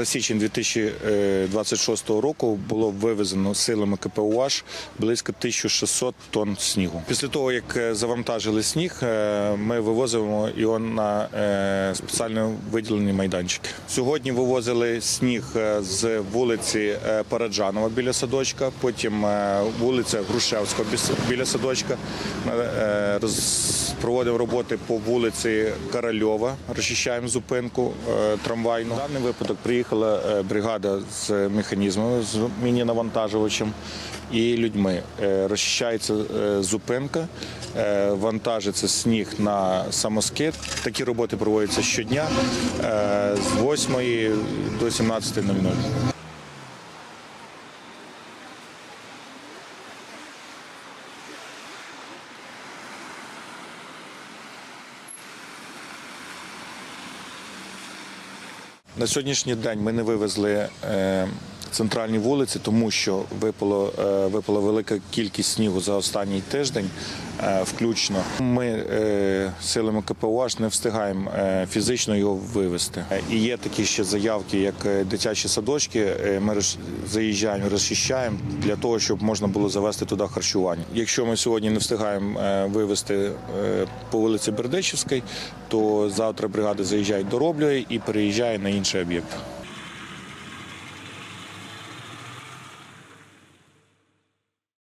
За січень 2026 року було вивезено силами КПУАЖ близько 1600 тонн снігу. Після того, як е, завантажили сніг, е, ми вивозимо його на е, спеціально виділені майданчики. Сьогодні вивозили сніг е, з вулиці е, Параджанова біля садочка, потім е, вулиця Грушевського біля садочка. Е, проводимо роботи по вулиці Корольова, розчищаємо зупинку е, трамвайну. Даний випадок приїхала е, бригада з механізмами, з міні-навантажувачем і людьми. Е, Розчищається е, зупинка, вантажиться сніг на самоскид. Такі роботи проводяться щодня з 8 до 17.00. На сьогоднішній день ми не вивезли е, центральні вулиці, тому що випало, е, випала велика кількість снігу за останній тиждень, е, включно. Ми е, силами КПУАЖ не встигаємо фізично його вивезти. І є такі ще заявки, як дитячі садочки. Ми заїжджаємо, розчищаємо для того, щоб можна було завести туди харчування. Якщо ми сьогодні не встигаємо вивезти по вулиці Бердичівській, то завтра бригада заїжджає, дороблює і переїжджає на інший об'єкт.